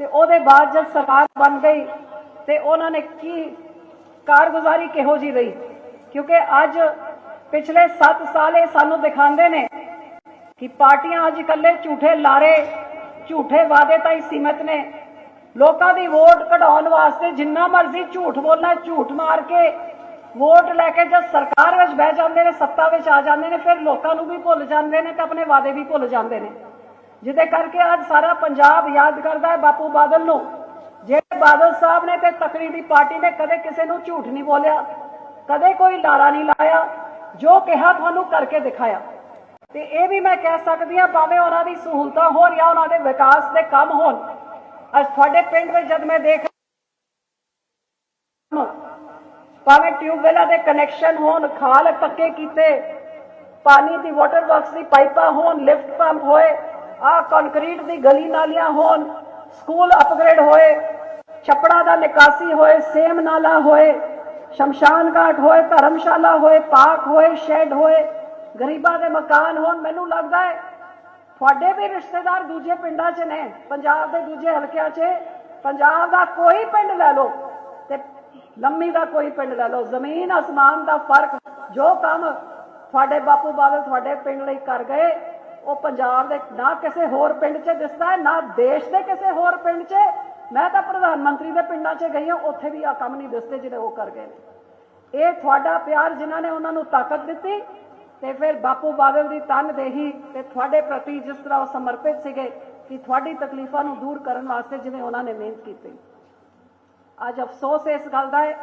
ਤੇ ਉਹਦੇ ਬਾਅਦ ਜਦ ਸਰਕਾਰ ਬਣ ਗਈ ਤੇ ਉਹਨਾਂ ਨੇ ਕੀ ਕਾਰਗੁਜ਼ਾਰੀ ਕਿਹੋ ਜੀ ਰਹੀ? ਕਿਉਂਕਿ ਅੱਜ ਪਿਛਲੇ 7 ਸਾਲ ਇਹ ਸਾਨੂੰ ਦਿਖਾਉਂਦੇ ਨੇ ਕਿ ਪਾਰਟੀਆਂ ਅੱਜ ਇਕੱਲੇ ਝੂਠੇ ਲਾਰੇ, ਝੂਠੇ ਵਾਅਦੇ ਤਾਈ ਸੀਮਤ ਨੇ। ਲੋਕਾਂ ਦੀ ਵੋਟ ਕਢਾਉਣ ਵਾਸਤੇ ਜਿੰਨਾ ਮਰਜ਼ੀ ਝੂਠ ਬੋਲਣਾ, ਝੂਠ ਮਾਰ ਕੇ ਵੋਟ ਲੈ ਕੇ ਜਦ ਸਰਕਾਰ ਵਿੱਚ ਬਹਿ ਜਾਂਦੇ ਨੇ, ਸੱਤਾ ਵਿੱਚ ਆ ਜਾਂਦੇ ਨੇ, ਫਿਰ ਲੋਕਾਂ ਨੂੰ ਵੀ ਭੁੱਲ ਜਾਂਦੇ ਨੇ ਤੇ ਆਪਣੇ ਵਾਅਦੇ ਵੀ ਭੁੱਲ ਜਾਂਦੇ ਨੇ। ਜਿਹਦੇ ਕਰਕੇ ਅੱਜ ਸਾਰਾ ਪੰਜਾਬ ਯਾਦ ਕਰਦਾ ਹੈ ਬਾਪੂ ਬਾਦਲ ਨੂੰ। ਜਿਹੜੇ ਬਾਦਲ ਸਾਹਿਬ ਨੇ ਤੇ ਤਕੜੀ ਦੀ ਪਾਰਟੀ ਨੇ ਕਦੇ ਕਿਸੇ ਨੂੰ ਝੂਠ ਨਹੀਂ ਬੋਲਿਆ, ਕਦੇ ਕੋਈ ਲਾਰਾ ਨਹੀਂ ਲਾਇਆ, ਜੋ ਕਿਹਾ ਤੁਹਾਨੂੰ ਕਰਕੇ ਦਿਖਾਇਆ। ਤੇ ਇਹ ਵੀ ਮੈਂ ਕਹਿ ਸਕਦੀ ਹਾਂ, ਭਾਵੇਂ ਉਹਨਾਂ ਦੀ ਸਹੂਲਤਾਂ ਹੋਣ ਜਾਂ ਉਹਨਾਂ ਦੇ ਵਿਕਾਸ ਦੇ ਕੰਮ ਹੋਣ। ਅੱਜ ਤੁਹਾਡੇ ਪਿੰਡ ਵਿੱਚ ਜਦ ਮੈਂ ਦੇਖ ਭਾਵੇਂ ਟਿਊਬਵੈਲਾਂ ਦੇ ਕਨੈਕਸ਼ਨ ਹੋਣ, ਖਾਲ ਪੱਕੇ ਕੀਤੇ, ਪਾਣੀ ਦੀ ਵਾਟਰ ਵਰਕਸ ਦੀ ਪਾਈਪਾਂ ਹੋਣ ਲਿਫਟ ਪੰਪ ਹੋਏ ਆ ਕੰਕਰੀਟ ਦੀ ਗਲੀ ਨਾਲੀਆਂ ਹੋਣ, ਸਕੂਲ ਅਪਗ੍ਰੇਡ ਹੋਏ, ਛੱਪੜਾਂ ਦਾ ਨਿਕਾਸੀ ਹੋਏ, ਸੇਮ ਨਾਲਾ ਹੋਏ, ਸ਼ਮਸ਼ਾਨ ਘਾਟ ਹੋਏ, ਧਰਮਸ਼ਾਲਾ ਹੋਏ, ਪਾਰਕ ਹੋਏ, ਸ਼ੈੱਡ ਹੋਏ, ਗਰੀਬਾਂ ਦੇ ਮਕਾਨ ਹੋਣ, ਮੈਨੂੰ ਲੱਗਦਾ ਹੈ ਤੁਹਾਡੇ ਵੀ ਰਿਸ਼ਤੇਦਾਰ ਦੂਜੇ ਪਿੰਡਾਂ 'ਚ ਨੇ, ਪੰਜਾਬ ਦੇ ਦੂਜੇ ਹਲਕਿਆਂ 'ਚ, ਪੰਜਾਬ ਦਾ ਕੋਈ ਪਿੰਡ ਲੈ ਲਓ ਤੇ ਲੰਮੀ ਦਾ ਕੋਈ ਪਿੰਡ ਲੈ ਲਓ, ਜ਼ਮੀਨ, ਅਸਮਾਨ ਦਾ ਫ਼ਰਕ, ਜੋ ਕੰਮ ਤੁਹਾਡੇ ਬਾਪੂ ਬਾਦਲ ਤੁਹਾਡੇ ਪਿੰਡ ਲਈ ਕਰ ਗਏ ਉਹ ਪੰਜਾਬ ਦੇ ਨਾ ਕਿਸੇ ਹੋਰ ਪਿੰਡ 'ਚ ਦਿਸਦਾ ਹੈ, ਨਾ ਦੇਸ਼ ਦੇ ਕਿਸੇ ਹੋਰ ਪਿੰਡ 'ਚ। ਮੈਂ ਤਾਂ ਪ੍ਰਧਾਨ ਮੰਤਰੀ ਦੇ ਪਿੰਡਾਂ 'ਚ ਗਈ ਹਾਂ, ਉੱਥੇ ਵੀ ਆ ਕੰਮ ਨਹੀਂ ਦਿਸਦੇ ਜਿਹੜੇ ਉਹ ਕਰ ਗਏ ਨੇ। ਇਹ ਤੁਹਾਡਾ ਪਿਆਰ ਜਿਨ੍ਹਾਂ ਨੇ ਉਹਨਾਂ ਨੂੰ ਤਾਕਤ ਦਿੱਤੀ ਤੇ ਫਿਰ ਬਾਪੂ ਬਾਦਲ ਦੀ ਤਨਦੇਹੀ ਤੇ ਤੁਹਾਡੇ ਪ੍ਰਤੀ ਜਿਸ ਤਰ੍ਹਾਂ ਉਹ ਸਮਰਪਿਤ ਸੀਗੇ ਕਿ ਤੁਹਾਡੀ ਤਕਲੀਫਾਂ ਨੂੰ ਦੂਰ ਕਰਨ ਵਾਸਤੇ ਜਿਵੇਂ ਉਹਨਾਂ ਨੇ ਮਿਹਨਤ ਕੀਤੀ। ਅੱਜ ਅਫਸੋਸ ਇਸ ਗੱਲ ਦਾ ਹੈ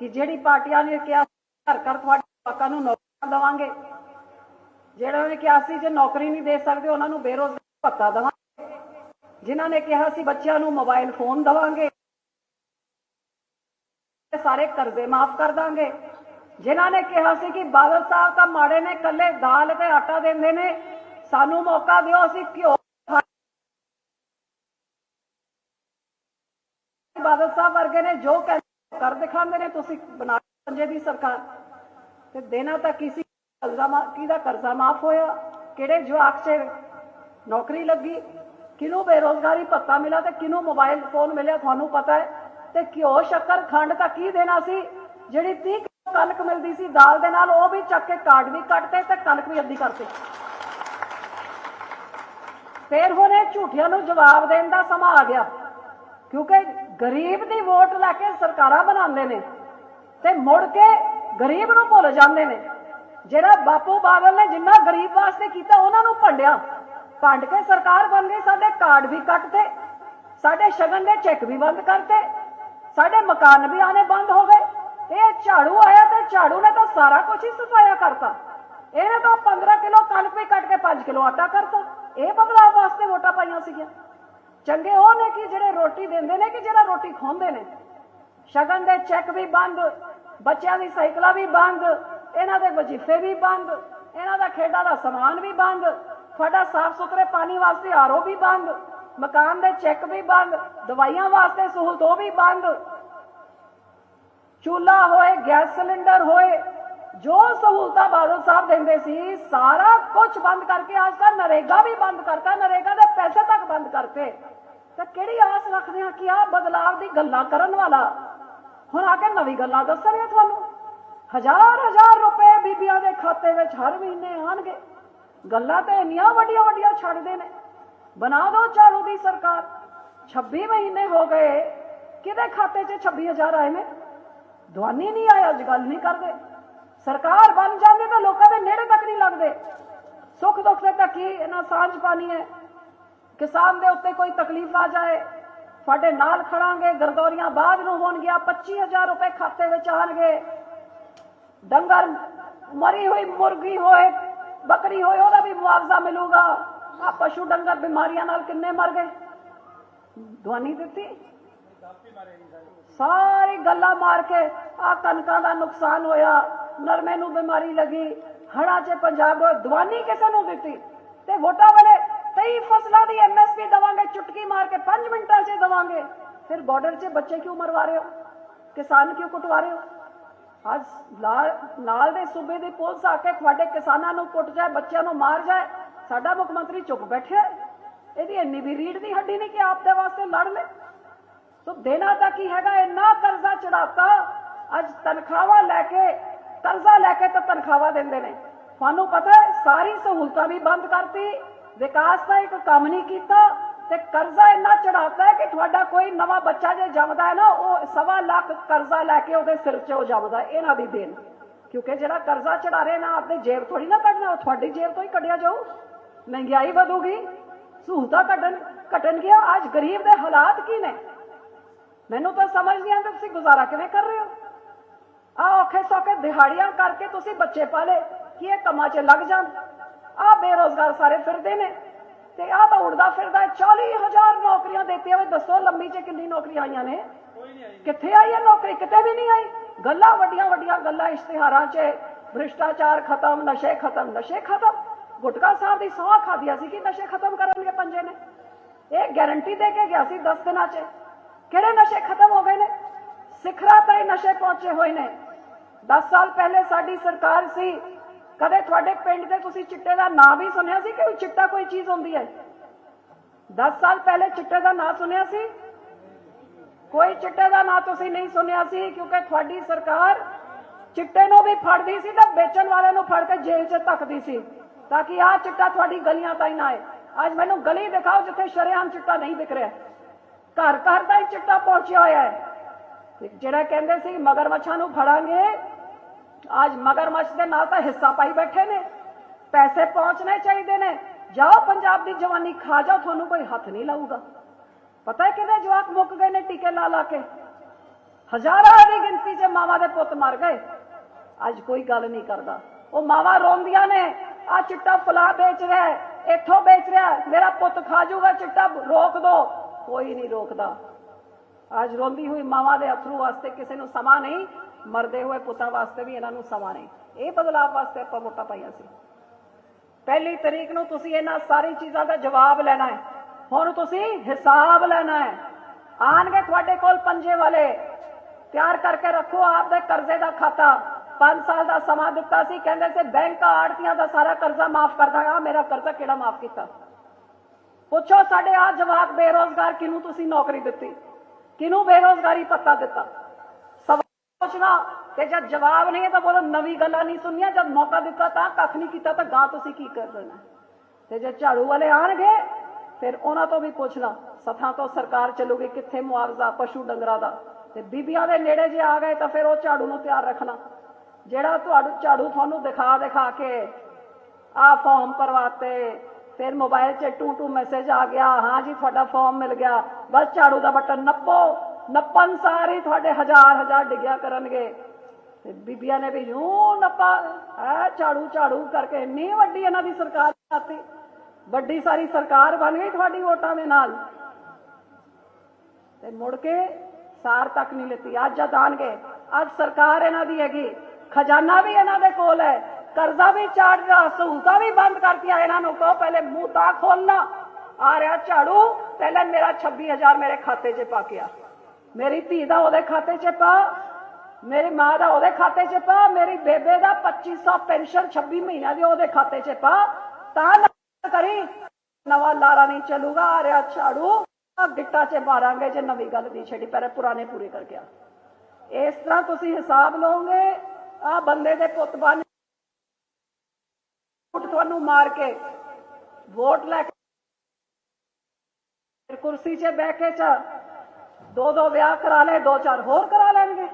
ਕਿ ਜਿਹੜੀ ਪਾਰਟੀਆਂ ਨੇ ਕਿਹਾ, ਘਰ ਘਰ ਤੁਹਾਡੇ ਲੋਕਾਂ ਨੂੰ ਨੌਕਰੀਆਂ ਦੇਵਾਂਗੇ ਜਿਹੜਾ ਨੇ ਕਿਹਾ ਸੀ ਜੇ ਨੌਕਰੀ ਨਹੀਂ ਦੇ ਸਕਦੇ, ਉਹਨਾਂ ਨੂੰ ਬੇਰੋਜ਼ਗਾਰ ਭੱਤਾ ਦੇਵਾਂਗੇ। ਜਿਨ੍ਹਾਂ ਨੇ ਕਿਹਾ ਸੀ ਬੱਚਿਆਂ ਨੂੰ ਮੋਬਾਈਲ ਫੋਨ ਦੇਵਾਂਗੇ। ਸਾਰੇ ਕਰਜ਼ੇ ਮਾਫ ਕਰ ਦਾਂਗੇ। ਜਿਨ੍ਹਾਂ ਨੇ ਕਿਹਾ ਸੀ ਕਿ ਬਾਦਲ ਸਾਹਿਬ ਤਾਂ ਮਾੜੇ ਨੇ ਕੱਲੇ ਦਾਲ ਤੇ ਆਟਾ ਦਿੰਦੇ ਨੇ। ਸਾਨੂੰ ਮੌਕਾ ਦਿਓ, ਅਸੀਂ ਘਿਓ ਬਾਦਲ ਸਾਹਿਬ ਵਰਗੇ ਨੇ ਜੋ ਕਹਿੰਦੇ ਕਰ ਦਿਖਾਉਂਦੇ ਨੇ, ਤੁਸੀਂ ਬਣਾ ਪੰਜੇ ਦੀ ਸਰਕਾਰ। ਤੇ ਦੇਣਾ ਤਾਂ ਕਿਸੇ ਕਰਜ਼ਾ ਕਿਹਦਾ ਕਰਜ਼ਾ ਮਾਫ ਹੋਇਆ? ਕਿਹੜੇ ਜਵਾਕ 'ਚ ਨੌਕਰੀ ਲੱਗੀ? ਕਿਹਨੂੰ ਬੇਰੋਜ਼ਗਾਰੀ ਭੱਤਾ ਮਿਲਾ ਤੇ ਕਿਹਨੂੰ ਮੋਬਾਈਲ ਫੋਨ ਮਿਲਿਆ ਤੁਹਾਨੂੰ ਪਤਾ ਹੈ? ਤੇ ਘਿਓ, ਸ਼ੱਕਰ, ਖੰਡ ਤਾਂ ਕੀ ਦੇਣਾ ਸੀ? ਜਿਹੜੀ 30 ਕਣਕ ਮਿਲਦੀ ਸੀ ਦਾਲ ਦੇ ਨਾਲ, ਉਹ ਵੀ ਚੱਕ ਕੇ ਕਾਰਡ ਵੀ ਕੱਟਤੇ ਤੇ ਕਣਕ ਵੀ ਅੱਧੀ ਕਰਤੇ। ਫੇਰ ਹੁਣ ਇਹ ਝੂਠਿਆਂ ਨੂੰ ਜਵਾਬ ਦੇਣ ਦਾ ਸਮਾਂ ਆ ਗਿਆ। ਕਿਉਂਕਿ ਗਰੀਬ ਦੀ ਵੋਟ ਲੈ ਕੇ ਸਰਕਾਰਾਂ ਬਣਾਉਂਦੇ ਨੇ ਤੇ ਮੁੜ ਕੇ ਗਰੀਬ ਨੂੰ ਭੁੱਲ ਜਾਂਦੇ ਨੇ। ਜਿਹੜਾ ਬਾਪੂ ਬਾਦਲ ਨੇ ਜਿੰਨਾ ਗਰੀਬ ਵਾਸਤੇ ਕੀਤਾ, ਉਹਨਾਂ ਨੂੰ ਭੰਡਿਆ। ਭੰਡ ਕੇ ਸਰਕਾਰ ਬਣ ਗਈ, ਸਾਡੇ ਕਾਰਡ ਵੀ ਕੱਟਤੇ, ਸਾਡੇ ਸ਼ਗਨ ਦੇ ਚੈੱਕ ਵੀ ਬੰਦ ਕਰਤੇ, ਸਾਡੇ ਮਕਾਨ ਵੀ ਆਨੇ ਬੰਦ ਹੋ ਗਏ। ਇਹ ਝਾੜੂ ਆਇਆ ਤੇ ਝਾੜੂ ਨੇ ਤਾਂ ਸਾਰਾ ਕੁਝ ਹੀ ਸਫਾਇਆ ਕਰਤਾ। ਇਹਨੇ ਤਾਂ 15 ਕਿਲੋ ਕਣਕ ਵੀ ਕੱਟ ਕੇ 5 ਕਿਲੋ ਆਟਾ ਕਰਤਾ। ਇਹ ਬਦਲਾਅ ਵਾਸਤੇ ਵੋਟਾਂ ਪਾਈਆਂ ਸੀਗੀਆਂ। ਚੰਗੇ ਉਹ ਨੇ ਕਿ ਜਿਹੜੇ ਰੋਟੀ ਦਿੰਦੇ ਨੇ ਕਿ ਜਿਹੜਾ ਰੋਟੀ ਖਵਾਉਂਦੇ ਨੇ। ਸ਼ਗਨ ਦੇ ਚੈੱਕ ਵੀ ਬੰਦ, ਬੱਚਿਆਂ ਦੀ ਸਾਈਕਲਾਂ ਵੀ ਬੰਦ ਇਹਨਾਂ ਦੇ ਵਜ਼ੀਫੇ ਵੀ ਬੰਦ, ਇਹਨਾਂ ਦਾ ਖੇਡਾਂ ਦਾ ਸਮਾਨ ਵੀ ਬੰਦ, ਤੁਹਾਡਾ ਸਾਫ਼ ਸੁਥਰੇ ਪਾਣੀ ਵਾਸਤੇ ਆਰਓ ਵੀ ਬੰਦ, ਮਕਾਨ ਦੇ ਚੈੱਕ ਵੀ ਬੰਦ, ਦਵਾਈਆਂ ਵਾਸਤੇ ਸਹੂਲਤ ਉਹ ਵੀ ਬੰਦ। ਚੁੱਲ੍ਹਾ ਹੋਏ, ਗੈਸ ਸਿਲੰਡਰ ਹੋਏ, ਜੋ ਸਹੂਲਤਾਂ ਬਾਦਲ ਸਾਹਿਬ ਦਿੰਦੇ ਸੀ, ਸਾਰਾ ਕੁਝ ਬੰਦ ਕਰਕੇ ਅੱਜ ਤਾਂ ਨਰੇਗਾ ਵੀ ਬੰਦ ਕਰਤਾ, ਨਰੇਗਾ ਦੇ ਪੈਸੇ ਤੱਕ ਬੰਦ ਕਰਤੇ। ਤਾਂ ਕਿਹੜੀ ਆਸ ਰੱਖਦੇ ਆ ਕਿ ਆ ਬਦਲਾਵ ਦੀ ਗੱਲਾਂ ਕਰਨ ਵਾਲਾ? ਹੁਣ ਆ ਕੇ ਨਵੀਂ ਗੱਲਾਂ ਦੱਸ ਰਿਹਾ ਤੁਹਾਨੂੰ। ਹਜ਼ਾਰ ਹਜ਼ਾਰ ਰੁਪਏ ਬੀਬੀਆਂ ਦੇ ਖਾਤੇ ਵਿੱਚ ਹਰ ਮਹੀਨੇ ਆਣਗੇ। ਗੱਲਾਂ ਤੇ ਇੰਨੀਆਂ ਵੱਡੀਆਂ ਵੱਡੀਆਂ ਛੱਡਦੇ ਨੇ। ਬਣਾ ਦਿਓ ਝਾੜੂ ਦੀ ਸਰਕਾਰ। 26 ਮਹੀਨੇ ਹੋ ਗਏ। ਕਿਹਦੇ ਖਾਤੇ 'ਚ 26000 ਆਏ ਨੇ? ਦਵਾਨੀ ਨਹੀਂ ਆਇਆ ਅੱਜ ਗੱਲ ਨਹੀਂ ਕਰਦੇ। ਸਰਕਾਰ ਬਣ ਜਾਂਦੀ ਤਾਂ ਲੋਕਾਂ ਦੇ ਨੇੜੇ ਤੱਕ ਨਹੀਂ ਲੱਗਦੇ। ਸੁੱਖ ਦੁੱਖ ਦੇ ਤੱਕ ਹੀ ਇਹਨਾਂ ਸਾਂਝ ਪਾਣੀ ਹੈ। ਕਿਸਾਨ ਦੇ ਉੱਤੇ ਕੋਈ ਤਕਲੀਫ ਆ ਜਾਏ। ਤੁਹਾਡੇ ਨਾਲ ਖੜਾਂਗੇ, ਗਰਦੌਰੀਆਂ ਬਾਅਦ ਨੂੰ ਹੋਣਗੀਆਂ 25000 ਰੁਪਏ ਖਾਤੇ ਵਿੱਚ ਆਣਗੇ। ਡੰਗਰ ਮਰੀ ਹੋਈ, ਮੁਰਗੀ ਹੋਏ, ਬੱਕਰੀ ਹੋਏ, ਉਹਦਾ ਵੀ ਮੁਆਵਜ਼ਾ ਮਿਲੂਗਾ। ਆ ਪਸ਼ੂ ਡੰਗਰ ਬਿਮਾਰੀਆਂ ਨਾਲ ਕਿੰਨੇ ਮਰ ਗਏ? ਦਵਾਨੀ ਦਿੱਤੀ। ਸਾਰੀ ਗੱਲਾਂ ਮਾਰ ਕੇ ਆ ਕਣਕਾਂ ਦਾ ਨੁਕਸਾਨ ਹੋਇਆ। ਨਰਮੇ ਨੂੰ ਬਿਮਾਰੀ ਲੱਗੀ। ਹੜਾਂ 'ਚ ਪੰਜਾਬ ਨੂੰ ਦਵਾਨੀ ਕਿਸੇ ਨੂੰ ਦਿੱਤੀ। ਤੇ ਵੋਟਾਂ ਵਾਲੇ ਕਈ ਫਸਲਾਂ ਦੀ ਐਮਐਸਪੀ ਦਵਾਂਗੇ, ਚੁਟਕੀ ਮਾਰ ਕੇ 5 ਮਿੰਟਾਂ 'ਚ ਦਵਾਂਗੇ। ਫਿਰ ਬਾਰਡਰ 'ਚ ਬੱਚੇ ਕਿਉਂ ਮਰਵਾ ਰਹੇ ਹੋ? ਕਿਸਾਨ ਕਿਉਂ ਕੁੱਟਵਾ ਰਹੇ ਹੋ? ਅੱਜ ਨਾਲ ਦੇ ਸੂਬੇ ਦੀ ਪੁਲਿਸ ਆ ਕੇ ਤੁਹਾਡੇ ਕਿਸਾਨਾਂ ਨੂੰ ਕੁੱਟ ਜਾਏ, ਬੱਚਿਆਂ ਨੂੰ ਮਾਰ ਜਾਏ, ਸਾਡਾ ਮੁੱਖ ਮੰਤਰੀ ਚੁੱਪ ਬੈਠਿਆ ਇਹਦੀ ਇੰਨੀ ਵੀ ਰੀੜ ਦੀ ਹੱਡੀ ਨਹੀਂ ਕਿ ਆਪ ਦੇ ਵਾਸਤੇ ਲੜ ਲੈ। ਸੋ ਦੇਣਾ ਤਾਂ ਕੀ ਹੈਗਾ, ਇੰਨਾ ਕਰਜ਼ਾ ਚੜਾਤਾ ਅੱਜ ਤਨਖਾਹਾਂ ਲੈ ਕੇ, ਕਰਜ਼ਾ ਲੈ ਕੇ ਤਾਂ ਤਨਖਾਹਾਂ ਦਿੰਦੇ ਨੇ। ਤੁਹਾਨੂੰ ਪਤਾ ਸਾਰੀ ਸਹੂਲਤਾਂ ਵੀ ਬੰਦ ਕਰਤੀ, ਵਿਕਾਸ ਦਾ ਇੱਕ ਕੰਮ ਨਹੀਂ ਕੀਤਾ ਤੇ ਕਰਜ਼ਾ ਇੰਨਾ ਚੜਾਤਾ ਹੈ ਕਿ ਤੁਹਾਡਾ ਕੋਈ ਨਵਾਂ ਬੱਚਾ ਜੇ ਜੰਮਦਾ ਹੈ ਨਾ, ਉਹ ਸਵਾ ਲੱਖ ਕਰਜ਼ਾ ਲੈ ਕੇ ਉਹਦੇ ਸਿਰ 'ਚ ਉਹ ਜੰਮਦਾ ਇਹਨਾਂ ਦੀ ਦੇਣ। ਕਿਉਂਕਿ ਜਿਹੜਾ ਕਰਜ਼ਾ ਚੜਾ ਰਹੇ ਨਾ, ਆਪਦੇ ਜੇਬ ਥੋੜੀ ਨਾ ਕੱਢਣਾ, ਉਹ ਤੁਹਾਡੀ ਜੇਬ ਤੋਂ ਹੀ ਕੱਢਿਆ ਜਾਊ। ਮਹਿੰਗਾਈ ਵਧੂਗੀ, ਸਹੂਲਤਾਂ ਘਟਣ ਘਟਣਗੀਆਂ ਅੱਜ ਗਰੀਬ ਦੇ ਹਾਲਾਤ ਕੀ ਨੇ? ਮੈਨੂੰ ਤਾਂ ਸਮਝ ਨਹੀਂ ਆਉਂਦਾ, ਤੁਸੀਂ ਗੁਜ਼ਾਰਾ ਕਿਵੇਂ ਕਰ ਰਹੇ ਹੋ? ਆ ਔਖੇ ਸੌਖੇ ਦਿਹਾੜੀਆਂ ਕਰਕੇ ਤੁਸੀਂ ਬੱਚੇ ਪਾਲੇ, ਕਿ ਇਹ ਕੰਮਾਂ 'ਚ ਲੱਗ ਜਾਣ? ਆ ਬੇਰੋਜ਼ਗਾਰ ਸਾਰੇ ਫਿਰਦੇ ਨੇ। ਤੇ ਆ ਤਾਂ ਉੜਦਾ ਫਿਰਦਾ ਹੈ। 40000 ਨੌਕਰੀਆਂ ਦਿੱਤੀਆਂ ਵੇ ਦੱਸੋ ਲੰਮੀ 'ਚ ਕਿੰਨੀ ਨੌਕਰੀਆਂ ਆਈਆਂ ਨੇ? ਕਿੱਥੇ ਆਈ ਹੈ ਨੌਕਰੀ? ਕਿਤੇ ਵੀ ਨਹੀਂ ਆਈ। ਗੱਲਾਂ ਵੱਡੀਆਂ ਵੱਡੀਆਂ ਗੱਲਾਂ ਇਸ਼ਤਿਹਾਰਾਂ 'ਚ। ਭ੍ਰਿਸ਼ਟਾਚਾਰ ਖਤਮ ਨਸ਼ੇ ਖਤਮ। ਨਸ਼ੇ ਖਤਮ? ਗੁਟਕਾ ਸਾਹਿਬ ਦੀ ਸੌਂ ਖਾਦੀਆਂ ਸੀ ਕਿ ਨਸ਼ੇ ਖਤਮ ਕਰਨਗੇ ਪੰਜੇ ਨੇ? ਇਹ ਗਾਰੰਟੀ ਦੇ ਕੇ ਗਿਆ ਸੀ 10 ਦਿਨਾਂ 'ਚ। ਕਿਹੜੇ ਨਸ਼ੇ ਖਤਮ ਹੋ ਗਏ ਨੇ? ਸਿਖਰਾਂ ਤਾਈ ਨਸ਼ੇ ਪਹੁੰਚੇ ਹੋਏ ਨੇ। 10 ਸਾਲ ਪਹਿਲੇ ਸਾਡੀ ਸਰਕਾਰ ਸੀ। ਕਦੇ ਤੁਹਾਡੇ ਪਿੰਡ ਦੇ ਤੁਸੀਂ ਚਿੱਟੇ ਦਾ ਨਾਂ ਵੀ ਸੁਣਿਆ ਸੀ ਕਿ ਚਿੱਟਾ ਕੋਈ ਚੀਜ਼ ਹੁੰਦੀ ਹੈ? 10 ਸਾਲ ਪਹਿਲੇ ਚਿੱਟੇ ਦਾ ਨਾਂ ਸੁਣਿਆ ਸੀ? ਕੋਈ ਚਿੱਟੇ ਦਾ ਨਾਂ ਤੁਸੀਂ ਨਹੀਂ ਸੁਣਿਆ ਸੀ ਕਿਉਂਕਿ ਤੁਹਾਡੀ ਸਰਕਾਰ ਚਿੱਟੇ ਨੂੰ ਵੀ ਫੜਦੀ ਸੀ ਤੇ ਵੇਚਣ ਵਾਲੇ ਨੂੰ ਫੜ ਕੇ ਜੇਲ੍ਹ 'ਚ ਧੱਕਦੀ ਸੀ ਤਾਂ ਕਿ ਆਹ ਚਿੱਟਾ ਤੁਹਾਡੀ ਗਲੀਆਂ ਤਾਈਂ ਨਾ ਆਏ। ਅੱਜ ਮੈਨੂੰ ਗਲੀ ਦਿਖਾਓ ਜਿੱਥੇ ਸ਼ਰੇਆਮ ਚਿੱਟਾ ਨਹੀਂ ਵਿਕ ਰਿਹਾ। ਘਰ ਘਰ ਦਾ ਹੀ ਚਿੱਟਾ ਪਹੁੰਚਿਆ ਹੋਇਆ ਹੈ। ਜਿਹੜਾ ਕਹਿੰਦੇ ਸੀ, ਮਗਰਮੱਛਾਂ ਨੂੰ ਫੜਾਂਗੇ ਅੱਜ ਮਗਰਮੱਛ ਦੇ ਨਾਲ ਤਾਂ ਹਿੱਸਾ ਪਾਈ ਬੈਠੇ ਨੇ ਪੈਸੇ ਪਹੁੰਚਣੇ ਚਾਹੀਦੇ ਨੇ ਜਾਓ ਪੰਜਾਬ ਦੀ ਜਵਾਨੀ ਖਾ ਜਾਓ ਤੁਹਾਨੂੰ ਕੋਈ ਹੱਥ ਨਹੀਂ ਲਾਊਗਾ ਪਤਾ ਹੈ ਕਿਹਦੇ ਜਵਾਕ ਮੁੱਕ ਗਏ ਨੇ ਟੀਕੇ ਲਾ ਲਾ ਕੇ ਹਜ਼ਾਰਾਂ ਦੀ ਗਿਣਤੀ 'ਚ ਮਾਵਾਂ ਦੇ ਪੁੱਤ ਮਰ ਗਏ ਅੱਜ ਕੋਈ ਗੱਲ ਨਹੀਂ ਕਰਦਾ ਉਹ ਮਾਵਾਂ ਰੋਂਦੀਆਂ ਨੇ ਆ ਚਿੱਟਾ ਫਲਾ ਵੇਚ ਰਿਹਾ ਇੱਥੋਂ ਵੇਚ ਰਿਹਾ ਮੇਰਾ ਪੁੱਤ ਖਾ ਜਾਊਗਾ ਚਿੱਟਾ ਰੋਕ ਦੋ ਕੋਈ ਨਹੀਂ ਰੋਕਦਾ ਅੱਜ ਰੋਂਦੀ ਹੋਈ ਮਾਵਾਂ ਦੇ ਅਥਰੂ ਵਾਸਤੇ ਕਿਸੇ ਨੂੰ ਸਮਾਂ ਨਹੀਂ ਮਰਦੇ ਹੋਏ ਪੁੱਤਾਂ ਵਾਸਤੇ ਵੀ ਇਹਨਾਂ ਨੂੰ ਸਮਾਂ ਨਹੀਂ। ਇਹ ਬਦਲਾਅ ਵਾਸਤੇ ਆਪਾਂ ਵੋਟਾਂ ਪਾਈਆਂ ਸੀ। ਪਹਿਲੀ ਤਰੀਕ ਨੂੰ ਤੁਸੀਂ ਇਹਨਾਂ ਸਾਰੀ ਚੀਜ਼ਾਂ ਦਾ ਜਵਾਬ ਲੈਣਾ ਹੈ। ਹੁਣ ਤੁਸੀਂ ਹਿਸਾਬ ਲੈਣਾ ਹੈ। ਆਣਗੇ ਤੁਹਾਡੇ ਕੋਲ ਪੰਜੇ ਵਾਲੇ। ਤਿਆਰ ਕਰਕੇ ਰੱਖੋ ਆਪਦੇ ਕਰਜ਼ੇ ਦਾ ਖਾਤਾ। 5 ਸਾਲ ਦਾ ਸਮਾਂ ਦਿੱਤਾ ਸੀ। ਕਹਿੰਦੇ ਸੀ, ਬੈਂਕ ਆੜਤੀਆਂ ਦਾ ਸਾਰਾ ਕਰਜ਼ਾ ਮਾਫ ਕਰ ਦਾਂਗਾ। ਮੇਰਾ ਕਰਜ਼ਾ ਕਿਹੜਾ ਮਾਫ ਕੀਤਾ? ਪੁੱਛੋ ਸਾਡੇ ਆ ਜਵਾਕ ਬੇਰੋਜ਼ਗਾਰ ਕਿਹਨੂੰ ਤੁਸੀਂ ਨੌਕਰੀ ਦਿੱਤੀ? ਕਿਹਨੂੰ ਬੇਰੋਜ਼ਗਾਰੀ ਪੱਤਾ ਦਿੱਤਾ? ਪੁੱਛਣਾ ਤੇ ਜਦ ਜਵਾਬ ਨਹੀਂ ਹੈ ਤਾਂ ਬੋਲੋ, ਨਵੀਂ ਗੱਲਾਂ ਨਹੀਂ ਸੁਣੀਆਂ, ਜਦ ਮੌਕਾ ਦਿੱਤਾ ਤਾਂ ਕੱਖ ਨਹੀਂ ਕੀਤਾ, ਤਾਂ ਗਾਂ ਤੁਸੀਂ ਕੀ ਕਰ ਦੇਣਾ ਤੇ ਜੇ ਝਾੜੂ ਵਾਲੇ ਆਣਗੇ, ਫਿਰ ਉਹਨਾਂ ਤੋਂ ਵੀ ਪੁੱਛਣਾ ਸਥਾਂ ਤੋਂ ਸਰਕਾਰ ਚੱਲੂਗੀ, ਕਿੱਥੇ ਮੁਆਵਜ਼ਾ, ਪਸ਼ੂ ਡੰਗਰਾਂ ਦਾ? ਤੇ ਬੀਬੀਆਂ ਦੇ ਨੇੜੇ ਜੇ ਆ ਗਏ, ਤਾਂ ਫਿਰ ਉਹ ਝਾੜੂ ਨੂੰ ਤਿਆਰ ਰੱਖਣਾ। ਜਿਹੜਾ ਤੁਹਾਨੂੰ ਝਾੜੂ ਤੁਹਾਨੂੰ ਦਿਖਾ ਦਿਖਾ ਕੇ ਆ ਫਾਰਮ ਭਰਵਾਤੇ, ਫਿਰ ਮੋਬਾਈਲ 'ਚ ਟੂ ਟੂ ਮੈਸੇਜ ਆ ਗਿਆ, ਹਾਂ ਜੀ, ਤੁਹਾਡਾ ਫਾਰਮ ਮਿਲ ਗਿਆ। ਬਸ ਝਾੜੂ ਦਾ ਬਟਨ ਨੱਪੋ। ਨੱਪਣ ਸਾਰੀ ਤੁਹਾਡੇ ਹਜ਼ਾਰ ਹਜ਼ਾਰ ਡਿੱਗਿਆ ਕਰਨਗੇ। ਤੇ ਬੀਬੀਆਂ ਨੇ ਵੀ ਯੂੰ ਨੱਪਾ, ਐ ਝਾੜੂ ਝਾੜੂ ਕਰਕੇ ਇੰਨੀ ਵੱਡੀ ਇਹਨਾਂ ਦੀ ਸਰਕਾਰ ਆਤੀ ਵੱਡੀ ਸਾਰੀ ਸਰਕਾਰ ਬਣ ਗਈ ਤੁਹਾਡੀ ਵੋਟਾਂ ਦੇ ਨਾਲ। ਤੇ ਮੁੜ ਕੇ ਸਾਰ ਤੱਕ ਨਹੀਂ ਲੈਤੀ, ਅੱਜ ਜਦ ਆਣਗੇ ਅੱਜ ਸਰਕਾਰ ਇਹਨਾਂ ਦੀ ਹੈਗੀ। ਖਜ਼ਾਨਾ ਵੀ ਇਹਨਾਂ ਦੇ ਕੋਲ ਹੈ। ਕਰਜ਼ਾ ਵੀ ਚਾੜਦਾ ਸਹੂਲਤਾਂ ਵੀ ਬੰਦ ਕਰਤੀਆਂ ਇਹਨਾਂ ਨੂੰ। ਕਹੋ ਪਹਿਲੇ ਮੂੰਹ ਤਾਂ ਖੋਲਣਾ ਆ ਰਿਹਾ ਝਾੜੂ, ਪਹਿਲੇ ਮੇਰਾ 26000 ਮੇਰੇ ਖਾਤੇ 'ਚ ਪਾ ਕੇ ਆ। ਮੇਰੀ ਧੀ ਦਾ ਉਹਦੇ ਖਾਤੇ 'ਚ ਪਾ, ਮੇਰੀ ਮਾਂ ਦਾ ਉਹਦੇ ਖਾਤੇ 'ਚ ਪਾ, ਮੇਰੀ ਬੇਬੇ ਦਾ 2500 ਪੈਨਸ਼ਨ 26 ਮਹੀਨਿਆਂ ਦੀ ਉਹਦੇ ਖਾਤੇ 'ਚ ਪਾ। ਤਾਂ ਕਰੀ, ਨਵਾਂ ਲਾਰਾ ਨਹੀਂ ਚੱਲੂਗਾ, ਆ ਰਿਹਾ ਝਾੜੂ। ਗਿੱਟਾ 'ਚ ਮਾਰਾਂਗੇ ਜੇ ਨਵੀਂ ਗੱਲ ਨਹੀਂ ਛੱਡੀ ਪਹਿਲੇ ਪੁਰਾਣੇ ਪੂਰੇ ਕਰ ਗਿਆ ਇਸ ਤਰ੍ਹਾਂ ਤੁਸੀਂ ਹਿਸਾਬ ਲਓਗੇ ਆ ਬੰਦੇ ਦੇ ਪੁੱਤ ਬਣ ਤੁਹਾਨੂੰ ਮਾਰ ਕੇ ਵੋਟ ਲੈ ਕੇ ਕੁਰਸੀ 'ਚ ਬਹਿ ਕੇ ਚ ਦੋ ਦੋ ਵਿਆਹ ਕਰਾ ਲੈ ਦੋ ਚਾਰ ਹੋਰ ਕਰਾ ਲੈਣਗੇ।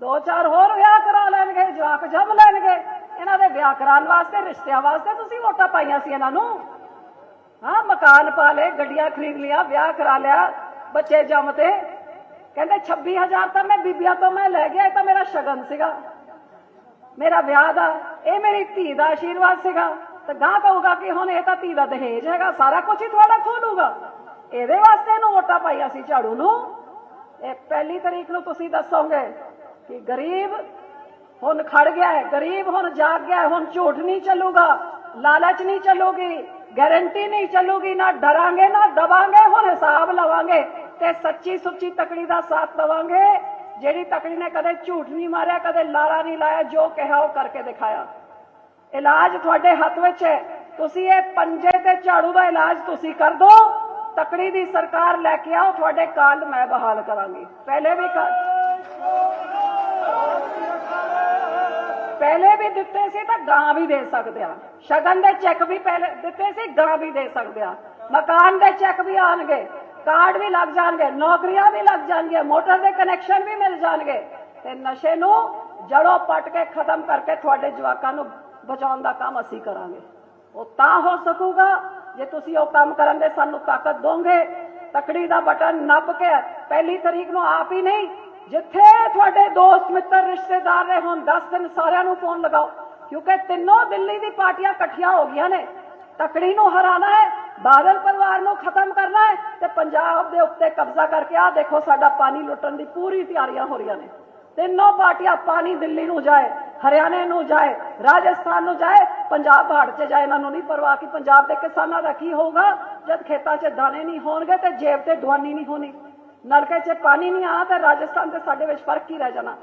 ਦੋ ਚਾਰ ਹੋਰ ਵਿਆਹ ਕਰਾ ਲੈਣਗੇ, ਜਵਾਕ ਜੰਮ ਲੈਣਗੇ। ਇਹਨਾਂ ਦੇ ਵਿਆਹ ਕਰਾਉਣ ਵਾਸਤੇ, ਰਿਸ਼ਤਿਆਂ ਵਾਸਤੇ ਤੁਸੀਂ ਵੋਟਾਂ ਪਾਈਆਂ ਸੀ ਇਹਨਾਂ ਨੂੰ। ਹਾਂ, ਮਕਾਨ ਪਾ ਲਏ, ਗੱਡੀਆਂ ਖਰੀਦ ਲਿਆ ਵਿਆਹ ਕਰਾ ਲਿਆ, ਬੱਚੇ ਜੰਮ ਤੇ ਕਹਿੰਦੇ 26000 ਤਾਂ ਮੈਂ ਬੀਬੀਆਂ ਤੋਂ ਮੈਂ ਲੈ ਗਿਆ, ਇਹ ਤਾਂ ਮੇਰਾ ਸ਼ਗਨ ਸੀਗਾ। ਮੇਰਾ ਵਿਆਹ ਦਾ, ਇਹ ਮੇਰੀ ਧੀ ਦਾ ਆਸ਼ੀਰਵਾਦ ਸੀਗਾ। ਤੇ ਗਾਂ ਕਹੂਗਾ ਕਿ ਹੁਣ ਇਹ ਤਾਂ ਧੀ ਦਾ ਦਹੇਜ ਹੈਗਾ, ਸਾਰਾ ਕੁਝ ਹੀ ਤੁਹਾਡਾ ਖੋਲੂਗਾ। ਇਹਦੇ ਵਾਸਤੇ ਇਹਨੂੰ ਵੋਟਾਂ ਪਾਈਆਂ ਸੀ ਝਾੜੂ ਨੂੰ। ਇਹ ਪਹਿਲੀ ਤਰੀਕ ਨੂੰ ਤੁਸੀਂ ਦੱਸੋਗੇ ਕਿ ਗਰੀਬ ਹੁਣ ਖੜ ਗਿਆ ਹੈ, ਗਰੀਬ ਹੁਣ ਜਾਗ ਗਿਆ ਹੈ, ਹੁਣ ਝੂਠ ਨਹੀਂ ਚੱਲੂਗਾ, ਲਾਲਚ ਨਹੀਂ ਚੱਲੂਗੀ ਗਾਰੰਟੀ ਨਹੀਂ ਚੱਲੂਗੀ, ਨਾ ਡਰਾਂਗੇ, ਨਾ ਦਬਾਂਗੇ, ਹੁਣ ਹਿਸਾਬ ਲਵਾਂਗੇ ਤੇ ਸੱਚੀ ਸੁੱਚੀ ਤਕੜੀ ਦਾ ਸਾਥ ਦਵਾਂਗੇ, ਜਿਹੜੀ ਤਕੜੀ ਨੇ ਕਦੇ ਝੂਠ ਨਹੀਂ ਮਾਰਿਆ, ਕਦੇ ਲਾਰਾ ਨਹੀਂ ਲਾਇਆ, ਜੋ ਕਿਹਾ ਉਹ ਕਰਕੇ ਦਿਖਾਇਆ। ਇਲਾਜ ਤੁਹਾਡੇ ਹੱਥ ਵਿੱਚ ਹੈ। ਤੁਸੀਂ ਇਹ ਪੰਜੇ ਤੇ ਝਾੜੂ ਦਾ ਇਲਾਜ ਤੁਸੀਂ ਕਰ ਦੋ। ਤਕੜੀ ਦੀ ਸਰਕਾਰ ਲੈ ਕੇ ਆਓ, ਤੁਹਾਡੇ ਕਾਲ ਮੈਂ ਬਹਾਲ ਕਰਾਂਗੀ। ਪਹਿਲੇ ਵੀ ਪਹਿਲੇ ਵੀ ਦਿੱਤੇ ਸੀ ਤਾਂ ਗਾਂ ਵੀ ਦੇ ਸਕਦੇ ਆ। ਸ਼ਗਨ ਦੇ ਚੈੱਕ ਵੀ ਪਹਿਲੇ ਦਿੱਤੇ ਸੀ, ਗਾਂ ਵੀ ਦੇ ਸਕਦੇ ਆ। ਮਕਾਨ ਦੇ ਚੈੱਕ ਵੀ ਆਣਗੇ, ਕਾਰਡ ਵੀ ਲੱਗ ਜਾਣਗੇ, ਨੌਕਰੀਆਂ ਵੀ ਲੱਗ ਜਾਣਗੀਆਂ, ਮੋਟਰ ਦੇ ਕਨੈਕਸ਼ਨ ਵੀ ਮਿਲ ਜਾਣਗੇ। ਤੇ ਨਸ਼ੇ ਨੂੰ ਜੜੋਂ ਪੱਟ ਕੇ ਖਤਮ ਕਰਕੇ ਤੁਹਾਡੇ ਜਵਾਕਾਂ ਨੂੰ ਬਚਾਉਣ ਦਾ ਕੰਮ ਅਸੀਂ ਕਰਾਂਗੇ। ਉਹ ਤਾਂ ਹੋ ਸਕੂਗਾ ਜੇ ਤੁਸੀਂ ਉਹ ਕੰਮ ਕਰਨ ਦੇ ਸਾਨੂੰ ਤਾਕਤ ਦੋਗੇ, ਤਕੜੀ ਦਾ ਬਟਨ ਨੱਪ ਕੇ ਪਹਿਲੀ ਤਰੀਕ ਨੂੰ ਆਪ ਹੀ ਨਹੀਂ, ਜਿੱਥੇ ਤੁਹਾਡੇ ਦੋਸਤ, ਮਿੱਤਰ, ਰਿਸ਼ਤੇਦਾਰ ਰਹੇ ਹੋਣ 10 ਦਿਨ ਸਾਰਿਆਂ ਨੂੰ ਫੋਨ ਲਗਾਓ, ਕਿਉਂਕਿ ਤਿੰਨੋਂ ਦਿੱਲੀ ਦੀ ਪਾਰਟੀਆਂ ਇਕੱਠੀਆਂ ਹੋ ਗਈਆਂ ਨੇ। ਤਕੜੀ ਨੂੰ ਹਰਾਣਾ ਹੈ, ਬਾਦਲ ਪਰਿਵਾਰ ਨੂੰ ਖਤਮ ਕਰਨਾ ਹੈ ਤੇ ਪੰਜਾਬ ਦੇ ਉੱਤੇ ਕਬਜ਼ਾ ਕਰਕੇ ਆ ਦੇਖੋ ਸਾਡਾ ਪਾਣੀ ਲੁੱਟਣ ਦੀ ਪੂਰੀ ਤਿਆਰੀਆਂ ਹੋ ਰਹੀਆਂ ਨੇ। ਤਿੰਨੋਂ ਪਾਰਟੀਆਂ ਪਾਣੀ ਦਿੱਲੀ ਨੂੰ ਜਾਏ, ਹਰਿਆਣੇ ਨੂੰ ਜਾਏ, ਰਾਜਸਥਾਨ ਨੂੰ ਜਾਏ, ਪੰਜਾਬ ਬਾੜ 'ਚ ਜਾਏ। ਇਹਨਾਂ ਨੂੰ ਨਹੀਂ ਪਰਵਾਹ ਕਿ ਪੰਜਾਬ ਦੇ ਕਿਸਾਨਾਂ ਦਾ ਕੀ ਹੋਊਗਾ? ਜਦ ਖੇਤਾਂ 'ਚ ਦਾਣੇ ਨਹੀਂ ਹੋਣਗੇ ਤੇ ਜੇਬ ਤੇ ਦਵਾਨੀ ਨਹੀਂ ਹੋਣੀ। ਨਲਕੇ 'ਚ ਪਾਣੀ ਨਹੀਂ ਆਣਾ ਤਾਂ ਰਾਜਸਥਾਨ ਤੇ ਸਾਡੇ ਵਿੱਚ ਫ਼ਰਕ ਹੀ ਰਹਿ ਜਾਣਾ?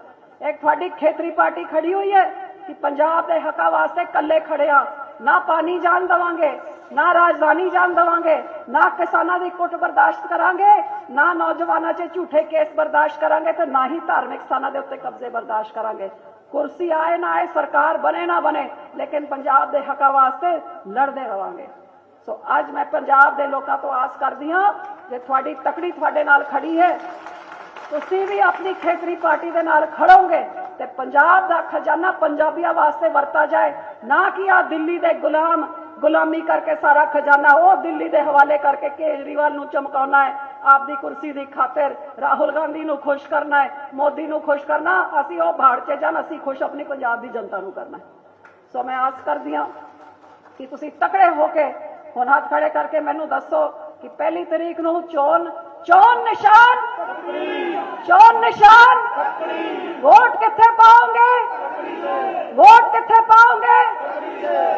ਇੱਕ ਤੁਹਾਡੀ ਖੇਤਰੀ ਪਾਰਟੀ ਖੜੀ ਹੋਈ ਹੈ ਕਿ ਪੰਜਾਬ ਦੇ ਹੱਕਾਂ ਵਾਸਤੇ ਇਕੱਲੇ ਖੜੇ ਆ। ਨਾ ਪਾਣੀ ਜਾਣ ਦਵਾਂਗੇ, ਨਾ ਰਾਜਧਾਨੀ ਜਾਣ ਦਵਾਂਗੇ, ਨਾ ਕਿਸਾਨਾਂ ਦੀ ਕੁੱਟ ਬਰਦਾਸ਼ਤ ਕਰਾਂਗੇ, ਨਾ ਨੌਜਵਾਨਾਂ 'ਚ ਝੂਠੇ ਕੇਸ ਬਰਦਾਸ਼ਤ ਕਰਾਂਗੇ ਤੇ ਨਾ ਹੀ ਧਾਰਮਿਕ ਸਥਾਨਾਂ ਦੇ ਉੱਤੇ ਕਬਜ਼ੇ ਬਰਦਾਸ਼ਤ ਕਰਾਂਗੇ। ਕੁਰਸੀ ਆਏ ਨਾ ਆਏ, ਸਰਕਾਰ ਬਣੇ ਨਾ ਬਣੇ, ਲੇਕਿਨ ਪੰਜਾਬ ਦੇ ਹੱਕਾਂ ਵਾਸਤੇ ਲੜਦੇ ਰਵਾਂਗੇ। ਸੋ ਅੱਜ ਮੈਂ ਪੰਜਾਬ ਦੇ ਲੋਕਾਂ ਤੋਂ ਆਸ ਕਰਦੀ ਹਾਂ, ਜੇ ਤੁਹਾਡੀ ਤਕੜੀ ਤੁਹਾਡੇ ਨਾਲ ਖੜੀ ਹੈ, ਤੁਸੀਂ ਵੀ ਆਪਣੀ ਖੇਤਰੀ ਪਾਰਟੀ ਦੇ ਨਾਲ ਖੜੋਗੇ ਤੇ ਪੰਜਾਬ ਦਾ ਖਜ਼ਾਨਾ ਪੰਜਾਬੀਆਂ ਵਾਸਤੇ ਵਰਤਾ ਜਾਏ ਨਾ ਕਿ ਆ ਦਿੱਲੀ ਦੇ ਗੁਲਾਮ, ਗੁਲਾਮੀ ਕਰਕੇ ਸਾਰਾ ਖਜ਼ਾਨਾ ਉਹ ਦਿੱਲੀ ਦੇ ਹਵਾਲੇ ਕਰਕੇ ਕੇਜਰੀਵਾਲ ਨੂੰ ਚਮਕਾਉਣਾ ਹੈ, ਆਪਦੀ ਕੁਰਸੀ ਦੀ ਖਾਤਰ ਰਾਹੁਲ ਗਾਂਧੀ ਨੂੰ ਖੁਸ਼ ਕਰਨਾ ਹੈ, ਮੋਦੀ ਨੂੰ ਖੁਸ਼ ਕਰਨਾ, ਅਸੀਂ ਉਹ ਭਾੜ 'ਚ ਜਾਣ, ਅਸੀਂ ਖੁਸ਼ ਆਪਣੀ ਪੰਜਾਬ ਦੀ ਜਨਤਾ ਨੂੰ ਕਰਨਾ ਸੋ ਮੈਂ ਆਸ ਕਰਦੀ ਹਾਂ ਕਿ ਤੁਸੀਂ ਤਕੜੇ ਹੋ ਕੇ ਹੁਣ ਹੱਥ ਖੜੇ ਕਰਕੇ ਮੈਨੂੰ ਦੱਸੋ ਕਿ ਪਹਿਲੀ ਤਰੀਕ ਨੂੰ ਚੋਣ ਚੋਣ ਨਿਸ਼ਾਨ ਚੋਣ ਨਿਸ਼ਾਨ, ਵੋਟ ਕਿੱਥੇ ਪਾਓਗੇ ਵੋਟ ਕਿੱਥੇ ਪਾਓਗੇ